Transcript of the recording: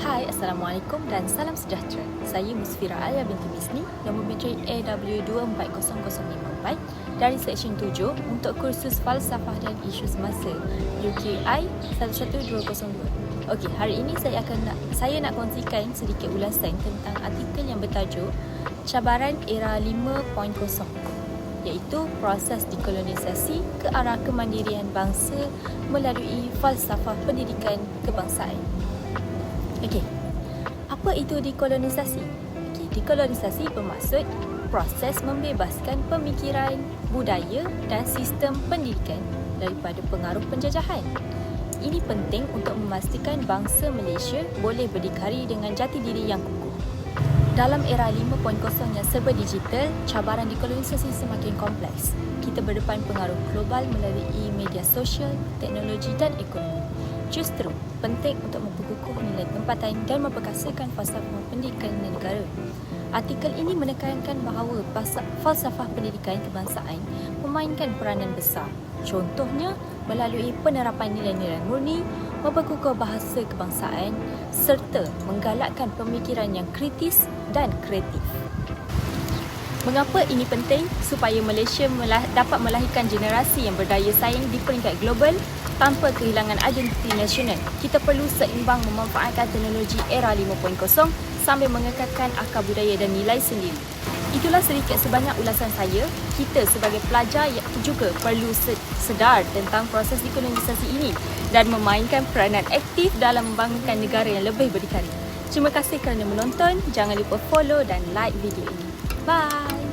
Hai, Assalamualaikum dan salam sejahtera. Saya Musfira Alia binti Bisni, nombor mencari AW240054 dari Seksyen 7 untuk kursus Falsafah dan Isu Semasa UKI 11202. Okey, hari ini saya akan nak, saya nak kongsikan sedikit ulasan tentang artikel yang bertajuk Cabaran Era 5.0 iaitu proses dekolonisasi ke arah kemandirian bangsa melalui falsafah pendidikan kebangsaan. Okey. Apa itu dekolonisasi? Okey, dekolonisasi bermaksud proses membebaskan pemikiran, budaya dan sistem pendidikan daripada pengaruh penjajahan. Ini penting untuk memastikan bangsa Malaysia boleh berdikari dengan jati diri yang kukuh. Dalam era 5.0 yang serba digital, cabaran dekolonisasi semakin kompleks. Kita berdepan pengaruh global melalui media sosial, teknologi dan ekonomi. Justru, penting untuk memperkukuh nilai tempatan dan memperkasakan falsafah pendidikan negara. Artikel ini menekankan bahawa falsafah pendidikan kebangsaan memainkan peranan besar. Contohnya, melalui penerapan nilai-nilai murni, memperkukuh bahasa kebangsaan serta menggalakkan pemikiran yang kritis dan kreatif. Mengapa ini penting? Supaya Malaysia melah- dapat melahirkan generasi yang berdaya saing di peringkat global tanpa kehilangan identiti nasional. Kita perlu seimbang memanfaatkan teknologi era 5.0 sambil mengekalkan akar budaya dan nilai sendiri. Itulah sedikit sebanyak ulasan saya. Kita sebagai pelajar juga perlu sedar tentang proses dekolonisasi ini dan memainkan peranan aktif dalam membangunkan negara yang lebih berdikari. Terima kasih kerana menonton. Jangan lupa follow dan like video ini. 拜。